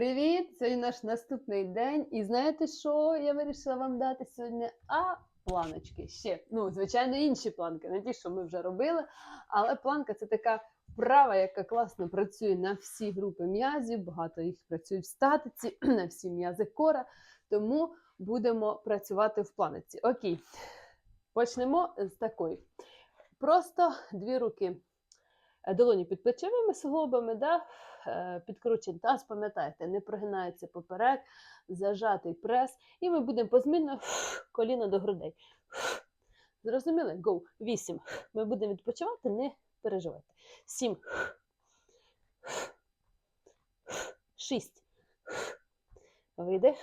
Привіт! Сьогодні наш наступний день. І знаєте, що я вирішила вам дати сьогодні? А планочки ще. Ну, звичайно, інші планки, не ті, що ми вже робили. Але планка це така вправа, яка класно працює на всі групи м'язів. Багато їх працюють в статиці, на всі м'язи кора. Тому будемо працювати в планиці. Окей. Почнемо з такої. Просто дві руки долоні під плечовими суглобами, да? Е, підкручений таз, пам'ятаєте, не прогинається поперек, зажатий прес. І ми будемо позмінно коліно до грудей. Зрозуміли? Go. Вісім. Ми будемо відпочивати, не переживайте. Сім. Шість. Видих.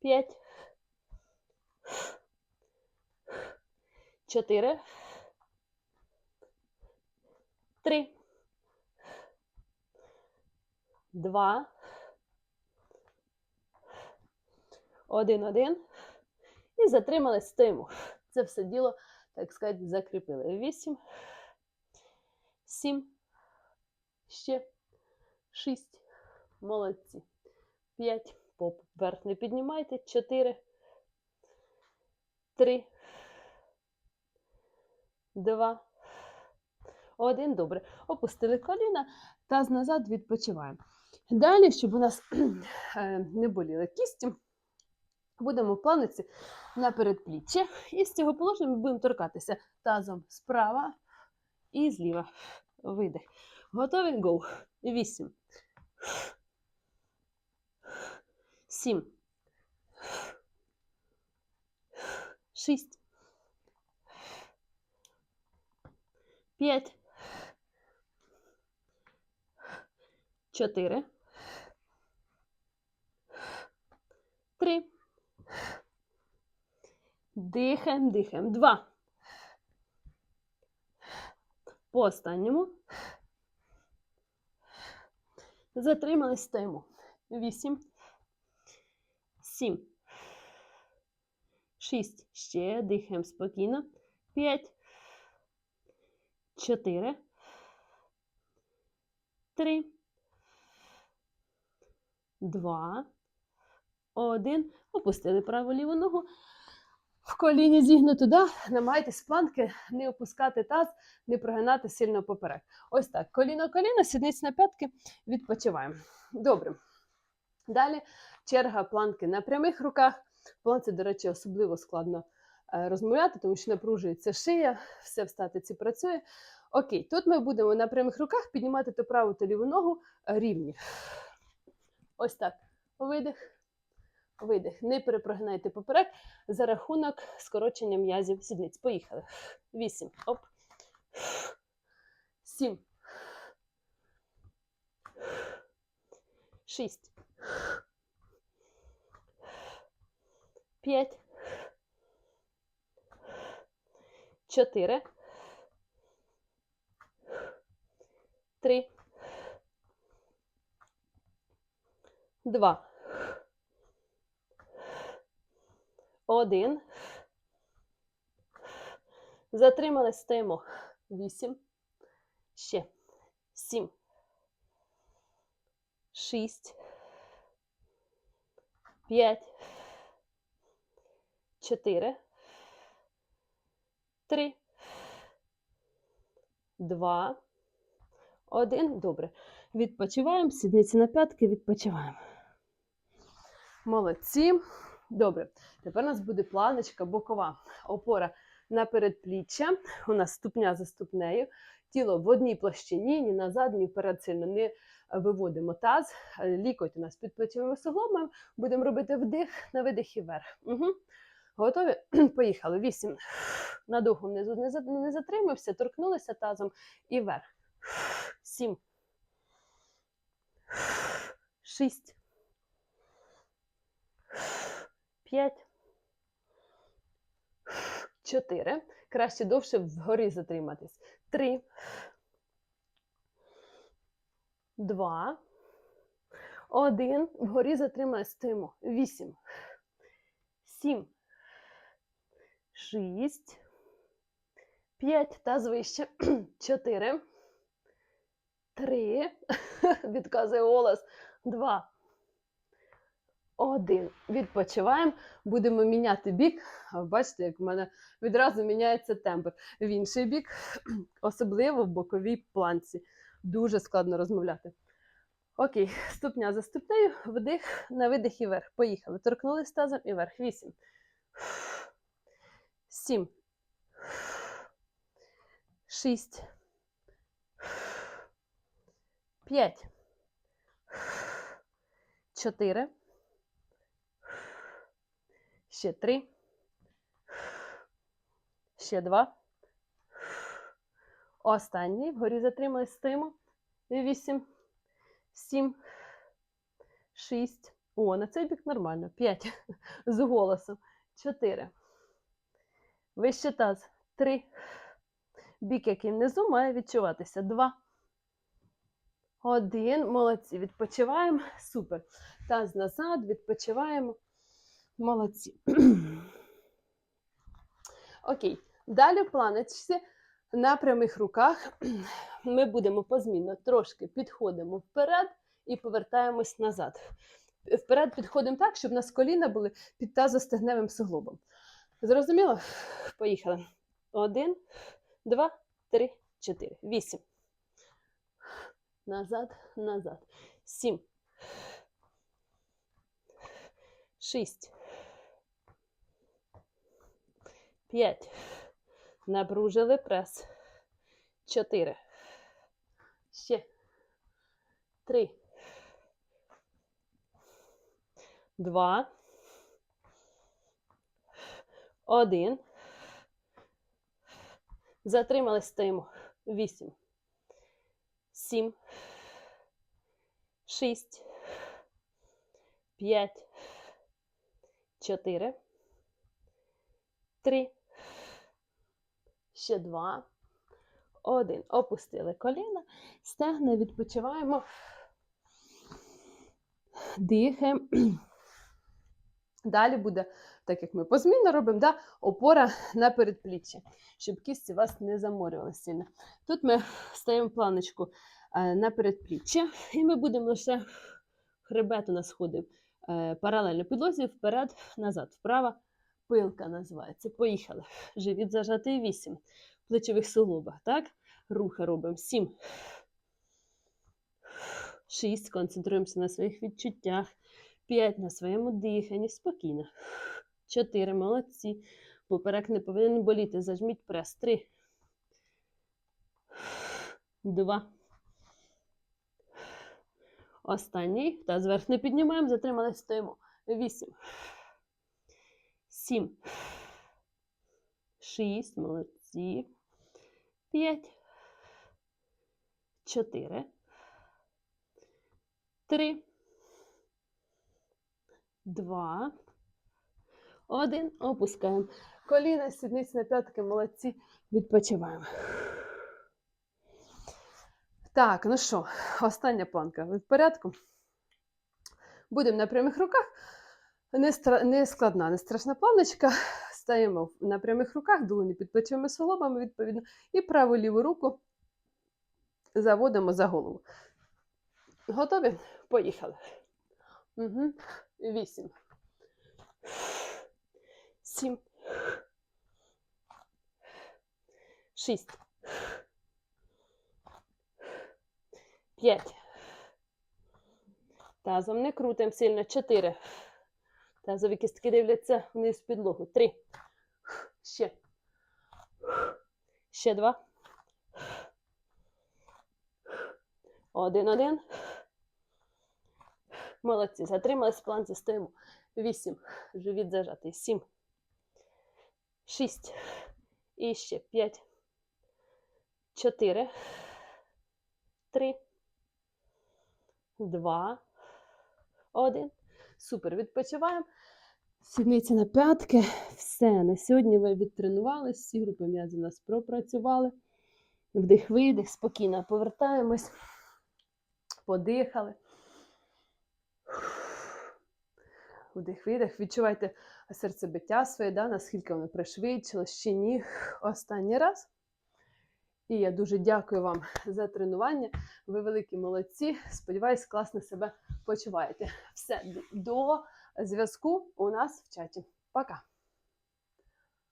П'ять. Чотири. Три. Два. Один, один. І затримали, стоїмо. Це все діло, так сказати, закріпили. Вісім. Сім. Ще. Шість. Молодці. П'ять. Поп вверх не піднімайте. Чотири. Три. Два. Один. Добре. Опустили коліна. Таз назад відпочиваємо. Далі, щоб у нас е, не боліли кісті, будемо в планиці на передпліччя. І з цього положення ми будемо торкатися тазом справа і зліва. Видих. Готові? Go. Вісім. Сім. Шість. П'ять. Чотири. Три. Дихаємо, дихаємо. Два. По останньому. Затримались, стоїмо. Вісім. Сім. Шість. Ще дихаємо спокійно. П'ять. Чотири. Три. Два. Один. Опустили праву ліву ногу. В коліні зігнуто, да? намагайтесь планки не опускати таз, не прогинати сильно поперек. Ось так. Коліно коліно, сідниць на п'ятки, відпочиваємо. Добре. Далі черга планки на прямих руках. Планці, до речі, особливо складно е, розмовляти, тому що напружується шия, все в статиці працює. Окей, тут ми будемо на прямих руках піднімати то праву, то ліву ногу е, рівні. Ось так. Видих. Видих. Не перепрогинайте поперек за рахунок скорочення м'язів сідниць. Поїхали. Вісім. Оп. Сім. Шість. П'ять. Чотири. Три. Два. Один. Затримались, стоїмо. Вісім. Ще. Сім. Шість. П'ять. Чотири. Три. Два. Один. Добре. Відпочиваємо. Сідниці на п'ятки, відпочиваємо. Молодці. Добре. Тепер у нас буде планочка бокова. Опора на передпліччя. У нас ступня за ступнею. Тіло в одній площині, ні назад, ні вперед сильно не виводимо таз. Лікоть у нас під плечовими суглобами. Будемо робити вдих на видих і вверх. Угу. Готові? Поїхали. Вісім. Надовго внизу не затримався, торкнулися тазом і вверх. Сім. Шість. П'ять. Чотири. Краще довше вгорі затриматись. Три. Два. Один. Вгорі затримались. Стоїмо. Вісім. Сім. Шість. П'ять. Таз вище. Чотири. Три. Відказує голос. Два. Один. Відпочиваємо. Будемо міняти бік. Бачите, як в мене відразу міняється тембр в інший бік, особливо в боковій планці. Дуже складно розмовляти. Окей, ступня за ступнею, вдих, на видих і вверх. Поїхали. Торкнулись тазом і вверх. Вісім. Сім. Шість. П'ять. Чотири. Ще три. Ще два. Останній. Вгорі затримали стиму. Вісім. Сім. Шість. О, на цей бік нормально. П'ять. З голосом. Чотири. Вище таз. Три. Бік, який внизу, має відчуватися. Два. Один. Молодці. Відпочиваємо. Супер. Таз назад, відпочиваємо. Молодці. Окей. Далі в планочці на прямих руках ми будемо позмінно трошки підходимо вперед і повертаємось назад. Вперед підходимо так, щоб у нас коліна були під тазостегневим суглобом. Зрозуміло? Поїхали. Один, два, три, чотири. Вісім. Назад, назад. Сім. Шість. П'ять. Напружили прес. Чотири. Ще. Три. Два. Один. Затримали стоїмо. Вісім. Сім. Шість. П'ять. Чотири. Три. Ще два. Один. Опустили коліна. Стегна, відпочиваємо. Дихаємо. Далі буде, так як ми позмінно робимо, да, опора на передпліччя, щоб кісті вас не заморювали сильно. Тут ми ставимо планочку е, на передпліччя, і ми будемо лише хребет у нас ходив е, паралельно підлозі, вперед, назад, вправо. Пилка називається. Поїхали. Живіт зажатий 8. В плечових суглобах, так? Рухи робимо 7. 6. Концентруємося на своїх відчуттях. 5 на своєму диханні. Спокійно. 4. Молодці. Поперек не повинен боліти. Зажміть прес. 3. 2. Останній. Та зверх не піднімаємо. Затримали, стоїмо. 8. Сім. Шість. Молодці. П'ять. Чотири. Три. Два. Один. Опускаємо. Коліна, сідниці на п'ятки, молодці. Відпочиваємо. Так, ну що, остання планка. Ви в порядку? Будемо на прямих руках. Не, стра... не складна, не страшна планочка. Стаємо на прямих руках, долоні під плечовими соломами, відповідно, і праву ліву руку заводимо за голову. Готові? Поїхали. Угу. Вісім. Сім. Шість. П'ять. Тазом не крутимо сильно. Чотири. Тазові кістки дивляться вниз підлогу. Три. Ще. Ще два. Один, один. Молодці. Затримались в планці, стоїмо. Вісім. Живіт зажатий. Сім. Шість. І ще п'ять. Чотири. Три. Два. Один. Супер. Відпочиваємо. Сідниці на п'ятки. Все. На сьогодні ви відтренувалися, всі групи м'язів у нас пропрацювали. Вдих-видих, спокійно повертаємось. Подихали. Вдих-видих. Відчувайте серцебиття своє, да, наскільки воно пришвидшилось, ще ні. Останній раз. І я дуже дякую вам за тренування. Ви великі молодці. Сподіваюсь, класно себе почуваєте. Все, до зв'язку у нас в чаті. Пока!